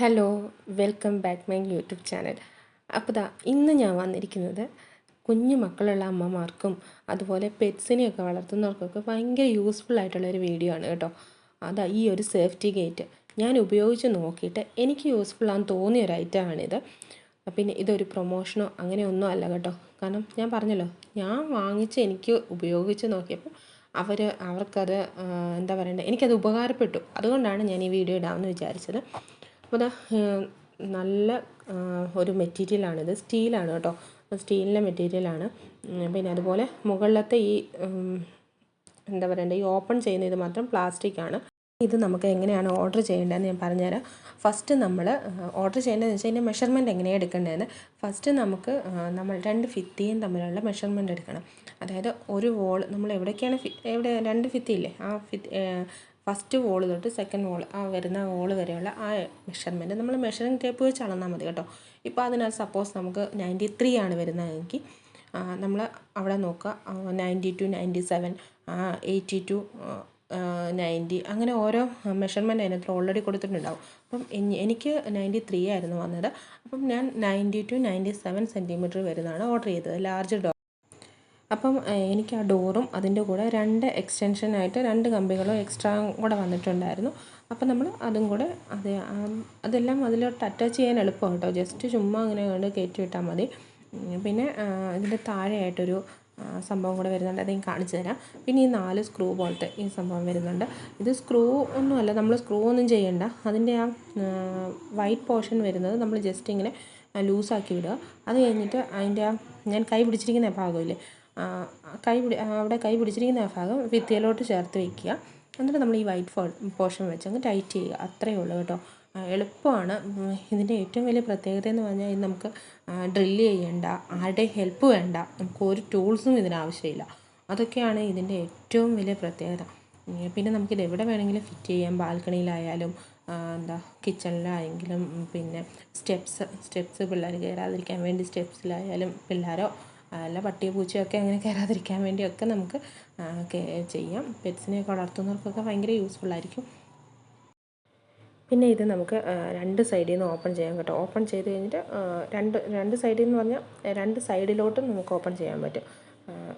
Hello welcome back my YouTube channel അപ്പോൾ ദാ ഇന്ന് ഞാൻ വന്നിരിക്കുന്നത് കുഞ്ഞു മക്കളുള്ള അമ്മമാർക്കും അതുപോലെ പെറ്റ്സിനെയൊക്കെ വളർത്തുന്നവർക്കൊക്കെ ഭയങ്കര യൂസ്ഫുൾ ആയിട്ടുള്ള ഒരു വീഡിയോ ആണ് കേട്ടോ. അതാ ഈ ഒരു സേഫ്റ്റി ഗേറ്റ് ഞാൻ ഉപയോഗിച്ച് നോക്കിയിട്ട് എനിക്ക് യൂസ്ഫുൾ ആണെന്ന് തോന്നിയ ഒരു ഐറ്റമാണിത് പിന്നെ ഇതൊരു പ്രൊമോഷനോ അങ്ങനെ ഒന്നും അല്ല കേട്ടോ. കാരണം ഞാൻ പറഞ്ഞല്ലോ ഞാൻ വാങ്ങിച്ച് എനിക്ക് ഉപയോഗിച്ച് നോക്കിയപ്പോൾ അവർ അവർക്കത് എന്താ പറയണ്ടേ എനിക്കത് ഉപകാരപ്പെട്ടു. അതുകൊണ്ടാണ് ഞാൻ ഈ വീഡിയോ ഇടാമെന്ന് വിചാരിച്ചത്. അപ്പോൾ ഏഹ്, നല്ല ഒരു മെറ്റീരിയലാണിത് സ്റ്റീലാണ് കേട്ടോ. സ്റ്റീലിന്റെ മെറ്റീരിയലാണ് പിന്നെ അതുപോലെ മുകളിലത്തെ ഈ എന്താ പറയണ്ടേ ഈ ഓപ്പൺ ചെയ്യുന്ന ഇത് മാത്രം പ്ലാസ്റ്റിക് ആണ്. ഇത് നമുക്ക് എങ്ങനെയാണ് ഓർഡർ ചെയ്യേണ്ടതെന്ന് ഞാൻ പറഞ്ഞുതരാം. ഫസ്റ്റ് നമ്മൾ ഓർഡർ ചെയ്യേണ്ടതെന്ന് വെച്ചാൽ അതിന്റെ മെഷർമെന്റ് എങ്ങനെയാണ് എടുക്കേണ്ടതെന്ന്. ഫസ്റ്റ് നമുക്ക് നമ്മൾ രണ്ട് ഫിത്തിയും തമ്മിലുള്ള മെഷർമെന്റ് എടുക്കണം. അതായത് ഒരു വോൾ നമ്മൾ എവിടേക്കാണ് എവിടെ രണ്ട് ഭിത്തിയില്ലേ? ആ ഭിത്തി ഫസ്റ്റ് വോൾ തൊട്ട് സെക്കൻഡ് വോൾ ആ വരുന്ന വോൾ വരെയുള്ള ആ മെഷർമെന്റ് നമ്മൾ മെഷറിംഗ് ടേപ്പ് വെച്ച് അളന്നാൽ മതി കേട്ടോ. ഇപ്പോൾ അതിനകത്ത് സപ്പോസ് നമുക്ക് നയന്റി ത്രീ ആണ് വരുന്നതെങ്കിൽ നമ്മൾ അവിടെ നോക്കുക ninety two ninety seven eighty two ninety അങ്ങനെ ഓരോ മെഷർമെന്റ് അതിനകത്ത് ഓൾറെഡി കൊടുത്തിട്ടുണ്ടാവും. അപ്പം എനി- എനിക്ക് നയന്റി ത്രീ ആയിരുന്നു വന്നത്. അപ്പം ഞാൻ ninety two ninety seven centimetre വരുന്നതാണ് ഓർഡർ ചെയ്തത്. ലാർജ് ഡോ അപ്പം എനിക്ക് ആ ഡോറും അതിന്റെ കൂടെ രണ്ട് എക്സ്റ്റൻഷനായിട്ട് രണ്ട് കമ്പികളും എക്സ്ട്രാ കൂടെ വന്നിട്ടുണ്ടായിരുന്നു. അപ്പം നമ്മൾ അതും കൂടെ അത് അതെല്ലാം അതിലോട്ട് അറ്റാച്ച് ചെയ്യാൻ എളുപ്പമാണ് കേട്ടോ. ജസ്റ്റ് ചുമ്മാ അങ്ങനെ കൊണ്ട് കയറ്റി വിട്ടാൽ മതി. പിന്നെ ഇതിന്റെ താഴെയായിട്ടൊരു സംഭവം കൂടെ വരുന്നുണ്ട്. അത് ഞാൻ കാണിച്ചു തരാം. പിന്നെ ഈ നാല് സ്ക്രൂ പോലത്തെ ഈ സംഭവം വരുന്നുണ്ട്. ഇത് സ്ക്രൂ ഒന്നുമല്ല നമ്മൾ സ്ക്രൂ ഒന്നും ചെയ്യണ്ട. അതിന്റെ ആ വൈറ്റ് പോർഷൻ വരുന്നത് നമ്മൾ ജസ്റ്റ് ഇങ്ങനെ ലൂസാക്കി വിടുക. അത് കഴിഞ്ഞിട്ട് അതിന്റെ ആ ഞാൻ കൈ പിടിച്ചിരിക്കുന്ന ഭാഗമില്ലേ? കൈ പിടി അവിടെ കൈ പിടിച്ചിരിക്കുന്ന ആ ഭാഗം ഭിത്തിയിലോട്ട് ചേർത്ത് വയ്ക്കുക എന്നിട്ട് നമ്മൾ ഈ വൈറ്റ് ഫോൾ പോർഷൻ വെച്ച് അങ്ങ് ടൈറ്റ് ചെയ്യുക. അത്രയേ ഉള്ളൂ കേട്ടോ. എളുപ്പമാണ്. ഇതിന്റെ ഏറ്റവും വലിയ പ്രത്യേകത എന്ന് പറഞ്ഞാൽ ഇത് നമുക്ക് ഡ്രില്ല് ചെയ്യേണ്ട ആരുടെ ഹെൽപ്പ് വേണ്ട നമുക്ക് ഒരു ടൂൾസും ഇതിനാവശ്യമില്ല അതൊക്കെയാണ് ഇതിന്റെ ഏറ്റവും വലിയ പ്രത്യേകത. പിന്നെ നമുക്കിത് എവിടെ വേണമെങ്കിലും ഫിറ്റ് ചെയ്യാം. ബാൽക്കണിയിലായാലും എന്താ കിച്ചണിലായെങ്കിലും പിന്നെ സ്റ്റെപ്സ് സ്റ്റെപ്സ് പിള്ളേർ കയറാതിരിക്കാൻ വേണ്ടി സ്റ്റെപ്സിലായാലും പിള്ളേരോ അല്ല പട്ടിയോ പൂച്ചയോ ഒക്കെ അങ്ങനെ കയറാതിരിക്കാൻ വേണ്ടിയൊക്കെ നമുക്ക് ആ, കെ- ചെയ്യാം. പെറ്റ്സിനെയൊക്കെ വളർത്തുന്നവർക്കൊക്കെ ഭയങ്കര യൂസ്ഫുൾ ആയിരിക്കും. പിന്നെ ഇത് നമുക്ക് രണ്ട് സൈഡിൽ നിന്ന് ഓപ്പൺ ചെയ്യാം കേട്ടോ. ഓപ്പൺ ചെയ്ത് കഴിഞ്ഞിട്ട് രണ്ട് രണ്ട് സൈഡിൽ നിന്ന് പറഞ്ഞാൽ രണ്ട് സൈഡിലോട്ടും നമുക്ക് ഓപ്പൺ ചെയ്യാൻ പറ്റും.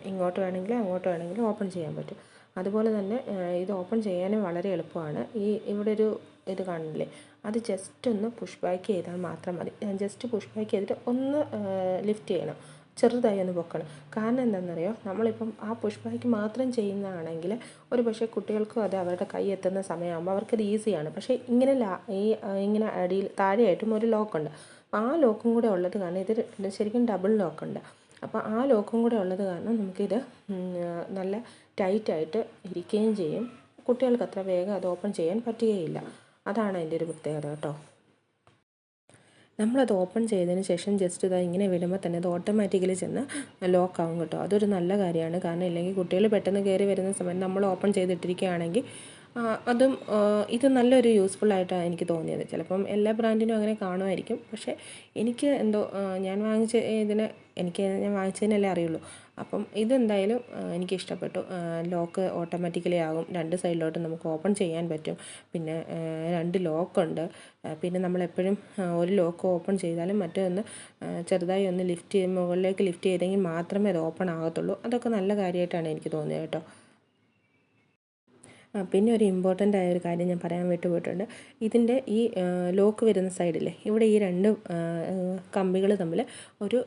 ഇങ്ങോട്ട് വേണമെങ്കിലും അങ്ങോട്ട് വേണമെങ്കിലും ഓപ്പൺ ചെയ്യാൻ പറ്റും. അതുപോലെ തന്നെ ഇത് ഓപ്പൺ ചെയ്യാനും വളരെ എളുപ്പമാണ്. ഈ ഇവിടെ ഒരു ഇത് കാണില്ലേ? അത് ജസ്റ്റ് ഒന്ന് പുഷ് ബാക്ക് ചെയ്താൽ മാത്രം മതി. ജസ്റ്റ് പുഷ് ബാക്ക് ചെയ്തിട്ട് ഒന്ന് ലിഫ്റ്റ് ചെയ്യണം. ചെറുതായി ഒന്ന് പൊക്കണം. കാരണം എന്താണെന്നറിയോ? നമ്മളിപ്പം ആ പുഷ് മാത്രം ചെയ്യുന്നതാണെങ്കിൽ ഒരു പക്ഷേ കുട്ടികൾക്കും അത് അവരുടെ കൈ എത്തുന്ന സമയമാകുമ്പോൾ അവർക്കത് ഈസിയാണ്. പക്ഷേ ഇങ്ങനെ ലാ ഈ ഇങ്ങനെ അടിയിൽ താഴെയായിട്ടും ഒരു ലോക്കുണ്ട്. ആ ലോക്കും കൂടെ ഉള്ളത് കാരണം ഇത് ശരിക്കും ഡബിൾ ലോക്കുണ്ട്. അപ്പോൾ ആ ലോക്കും കൂടെ ഉള്ളത് കാരണം നമുക്കിത് നല്ല ടൈറ്റായിട്ട് ഇരിക്കുകയും ചെയ്യും. കുട്ടികൾക്ക് അത്ര വേഗം അത് ഓപ്പൺ ചെയ്യാൻ പറ്റുകയില്ല. അതാണ് അതിന്റെ ഒരു പ്രത്യേകത കേട്ടോ. നമ്മളത് ഓപ്പൺ ചെയ്തതിന് ശേഷം ജസ്റ്റ് ഇതാ ഇങ്ങനെ വിടുമ്പോൾ തന്നെ അത് ഓട്ടോമാറ്റിക്കലി ചെന്ന് ലോക്ക് ആവും കേട്ടോ. അതൊരു നല്ല കാര്യമാണ്. കാരണം ഇല്ലെങ്കിൽ കുട്ടികൾ പെട്ടെന്ന് കയറി വരുന്ന സമയത്ത് നമ്മൾ ഓപ്പൺ ചെയ്തിട്ടിരിക്കുകയാണെങ്കിൽ അതും ഇത് നല്ലൊരു യൂസ്ഫുൾ ആയിട്ടാണ് എനിക്ക് തോന്നിയത്. ചിലപ്പം എല്ലാ ബ്രാൻഡിനും അങ്ങനെ കാണുമായിരിക്കും. പക്ഷേ എനിക്ക് എന്തോ ഞാൻ വാങ്ങിച്ച ഇതിന് എനിക്ക് ഞാൻ വാങ്ങിച്ചതിനല്ലേ അറിയുള്ളൂ. അപ്പം ഇതെന്തായാലും എനിക്ക് ഇഷ്ടപ്പെട്ടു ലോക്ക് ഓട്ടോമാറ്റിക്കലി ആകും. രണ്ട് സൈഡിലോട്ട് നമുക്ക് ഓപ്പൺ ചെയ്യാൻ പറ്റും. പിന്നെ രണ്ട് ലോക്കുണ്ട്. പിന്നെ നമ്മളെപ്പോഴും ഒരു ലോക്ക് ഓപ്പൺ ചെയ്താലും മറ്റൊന്ന് ചെറുതായി ഒന്ന് ലിഫ്റ്റ് മുകളിലേക്ക് ലിഫ്റ്റ് ചെയ്തെങ്കിൽ മാത്രമേ അത് ഓപ്പൺ ആകത്തുള്ളൂ. അതൊക്കെ നല്ല കാര്യമായിട്ടാണ് എനിക്ക് തോന്നിയത് കേട്ടോ. പിന്നെ ഒരു ഇമ്പോർട്ടന്റ് ആയ ഒരു കാര്യം ഞാൻ പറയാൻ വിട്ടുപോയിട്ടുണ്ട്. ഇതിന്റെ ഈ ലോക്ക് വരുന്ന സൈഡിൽ ഇവിടെ ഈ രണ്ട് കമ്പികൾ തമ്മിൽ ഒരു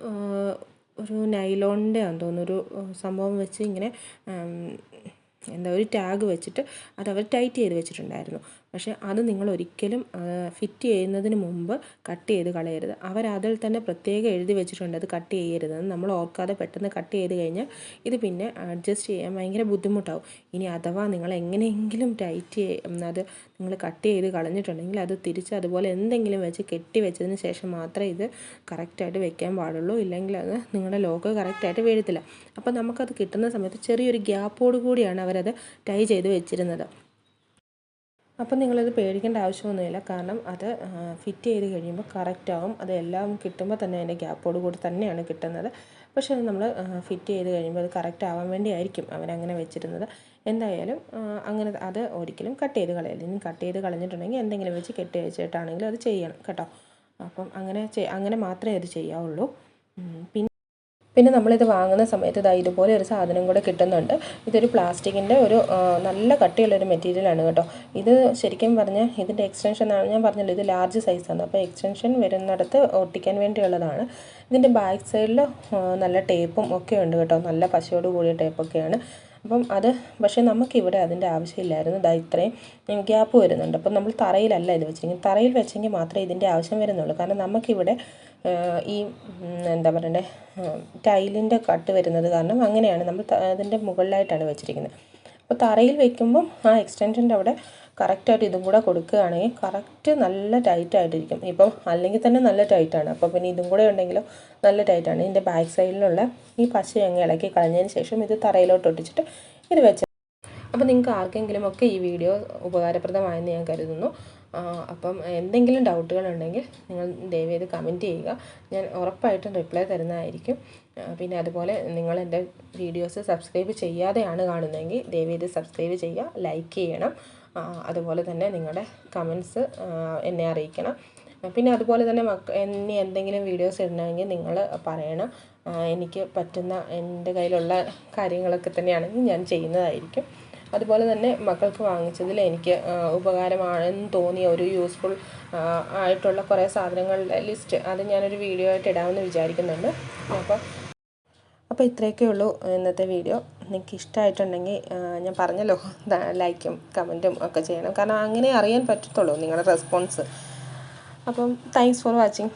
ഒരു നൈലോണിന്റെ ആണെന്ന് തോന്നുന്നു. ഒരു സംഭവം വെച്ച് ഇങ്ങനെ എന്താ ഒരു ടാഗ് വെച്ചിട്ട് അത് അവർ ടൈറ്റ് ചെയ്ത് വെച്ചിട്ടുണ്ടായിരുന്നു. പക്ഷേ അത് നിങ്ങൾ ഒരിക്കലും ഫിറ്റ് ചെയ്യുന്നതിന് മുമ്പ് കട്ട് ചെയ്ത് കളയരുത്. അവർ അതിൽ തന്നെ പ്രത്യേകം എഴുതി വെച്ചിട്ടുണ്ട് അത് കട്ട് ചെയ്യരുതെന്ന് നമ്മൾ ഓർക്കാതെ പെട്ടെന്ന് കട്ട് ചെയ്ത് കഴിഞ്ഞാൽ ഇത് പിന്നെ അഡ്ജസ്റ്റ് ചെയ്യാൻ ഭയങ്കര ബുദ്ധിമുട്ടാവും. ഇനി അഥവാ നിങ്ങൾ എങ്ങനെയെങ്കിലും ടൈറ്റ് അത് നിങ്ങൾ കട്ട് ചെയ്ത് കളഞ്ഞിട്ടുണ്ടെങ്കിൽ അത് തിരിച്ച് അതുപോലെ എന്തെങ്കിലും വെച്ച് കെട്ടി വെച്ചതിന് ശേഷം മാത്രമേ ഇത് കറക്റ്റായിട്ട് വെക്കാൻ പാടുള്ളൂ. ഇല്ലെങ്കിൽ അത് നിങ്ങളുടെ ലോക്ക് കറക്റ്റായിട്ട് വീഴത്തില്ല. അപ്പോൾ നമുക്കത് കിട്ടുന്ന സമയത്ത് ചെറിയൊരു ഗ്യാപ്പോട് കൂടിയാണ് അവരത് ടൈ ചെയ്ത് വെച്ചിരുന്നത്. അപ്പം നിങ്ങളത് പേടിക്കേണ്ട ആവശ്യമൊന്നുമില്ല. കാരണം അത് ഫിറ്റ് ചെയ്ത് കഴിയുമ്പോൾ കറക്റ്റാവും അതെല്ലാം അത് കിട്ടുമ്പോൾ തന്നെ അതിന്റെ ഗ്യാപ്പോട് കൂടി തന്നെയാണ് കിട്ടുന്നത്. പക്ഷേ നമ്മൾ ഫിറ്റ് ചെയ്ത് കഴിയുമ്പോൾ അത് കറക്റ്റ് ആവാൻ വേണ്ടിയായിരിക്കും അവരങ്ങനെ വെച്ചിരുന്നത്. എന്തായാലും അങ്ങനെ അത് ഒരിക്കലും കട്ട് ചെയ്ത് കളയരുത്. ഇനി കട്ട് ചെയ്ത് കളഞ്ഞിട്ടുണ്ടെങ്കിൽ എന്തെങ്കിലും വെച്ച് കെട്ടി വെച്ചിട്ടാണെങ്കിലും അത് ചെയ്യണം കേട്ടോ. അപ്പം അങ്ങനെ അങ്ങനെ മാത്രമേ അത് ചെയ്യാവുള്ളൂ. പിന്നെ പിന്നെ നമ്മളിത് വാങ്ങുന്ന സമയത്ത് ഇതാ ഇതുപോലെ ഒരു സാധനം കൂടെ കിട്ടുന്നുണ്ട്. ഇതൊരു പ്ലാസ്റ്റിക്കിന്റെ ഒരു നല്ല കട്ടിയുള്ളൊരു മെറ്റീരിയലാണ് കേട്ടോ. ഇത് ശരിക്കും പറഞ്ഞാൽ ഇതിന്റെ എക്സ്റ്റൻഷൻ ആണ്. ഞാൻ പറഞ്ഞല്ലോ ഇത് ലാർജ് സൈസാണ് അപ്പോൾ എക്സ്റ്റൻഷൻ വരുന്നിടത്ത് ഒട്ടിക്കാൻ വേണ്ടിയുള്ളതാണ്. ഇതിന്റെ ബാക്ക് സൈഡിൽ നല്ല ടേപ്പും ഒക്കെ ഉണ്ട് കേട്ടോ. നല്ല പശയോട് കൂടിയ ടേപ്പൊക്കെയാണ് അപ്പം അത് പക്ഷേ നമുക്കിവിടെ അതിന്റെ ആവശ്യമില്ലായിരുന്നു. ഇതാ ഇത്രയും ഗ്യാപ്പ് വരുന്നുണ്ട്. അപ്പം നമ്മൾ തറയിലല്ല ഇത് വെച്ചെങ്കിൽ തറയിൽ വെച്ചെങ്കിൽ മാത്രമേ ഇതിന്റെ ആവശ്യം വരുന്നുള്ളൂ. കാരണം നമുക്കിവിടെ ഈ എന്താ പറയണ്ടേ ടൈലിന്റെ കട്ട് വരുന്നത് കാരണം അങ്ങനെയാണ് നമ്മൾ അതിന്റെ മുകളിലായിട്ടാണ് വെച്ചിരിക്കുന്നത്. അപ്പോൾ തറയിൽ വെക്കുമ്പം ആ എക്സ്റ്റൻഷന്റെ അവിടെ കറക്റ്റായിട്ട് ഇതും കൂടെ കൊടുക്കുകയാണെങ്കിൽ കറക്റ്റ് നല്ല ടൈറ്റ് ആയിട്ടിരിക്കും ഇപ്പം അല്ലെങ്കിൽ തന്നെ നല്ല ടൈറ്റാണ്. അപ്പോൾ പിന്നെ ഇതും കൂടെ ഉണ്ടെങ്കിലോ നല്ല ടൈറ്റാണ്. ഇതിന്റെ ബാക്ക് സൈഡിലുള്ള ഈ പശ അങ്ങ് ഇളക്കി കളഞ്ഞതിന് ശേഷം ഇത് തറയിലോട്ട് ഒട്ടിച്ചിട്ട് ഇത് വെച്ച് അപ്പോൾ നിങ്ങൾക്ക് ആർക്കെങ്കിലും ഒക്കെ ഈ വീഡിയോ ഉപകാരപ്രദമായെന്ന് ഞാൻ കരുതുന്നു. അപ്പം എന്തെങ്കിലും ഡൗട്ടുകൾ ഉണ്ടെങ്കിൽ നിങ്ങൾ ദയവേത് കമന്റ് ചെയ്യുക. ഞാൻ ഉറപ്പായിട്ടും റിപ്ലൈ തരുന്നതായിരിക്കും. പിന്നെ അതുപോലെ നിങ്ങൾ എന്റെ വീഡിയോസ് സബ്സ്ക്രൈബ് ചെയ്യാതെയാണ് കാണുന്നതെങ്കിൽ ദയവേത് സബ്സ്ക്രൈബ് ചെയ്യുക ലൈക്ക് ചെയ്യണം. അതുപോലെ തന്നെ നിങ്ങളുടെ കമൻസ് എന്നെ അറിയിക്കണം. പിന്നെ അതുപോലെ തന്നെ മക്ക ഇനി എന്തെങ്കിലും വീഡിയോസ് ഇടണമെങ്കിൽ നിങ്ങൾ പറയണം. എനിക്ക് പറ്റുന്ന എന്റെ കയ്യിലുള്ള കാര്യങ്ങളൊക്കെ തന്നെയാണെങ്കിൽ ഞാൻ ചെയ്യുന്നതായിരിക്കും. അതുപോലെ തന്നെ മക്കൾക്ക് വാങ്ങിച്ചതിൽ എനിക്ക് ഉപകാരമാണെന്ന് തോന്നിയ ഒരു യൂസ്ഫുൾ ആയിട്ടുള്ള കുറേ സാധനങ്ങളുടെ ലിസ്റ്റ് അത് ഞാനൊരു വീഡിയോ ആയിട്ട് ഇടാമെന്ന് വിചാരിക്കുന്നുണ്ട്. അപ്പോൾ അപ്പോൾ ഇത്രയൊക്കെ ഉള്ളൂ ഇന്നത്തെ വീഡിയോ. നിങ്ങൾക്ക് ഇഷ്ടമായിട്ടുണ്ടെങ്കിൽ ഞാൻ പറഞ്ഞല്ലോ ലൈക്കും കമന്റും ഒക്കെ ചെയ്യണം. കാരണം അങ്ങനെ അറിയാൻ പറ്റത്തുള്ളൂ നിങ്ങളുടെ റെസ്പോൺസ് അപ്പം താങ്ക്സ് ഫോർ വാച്ചിങ്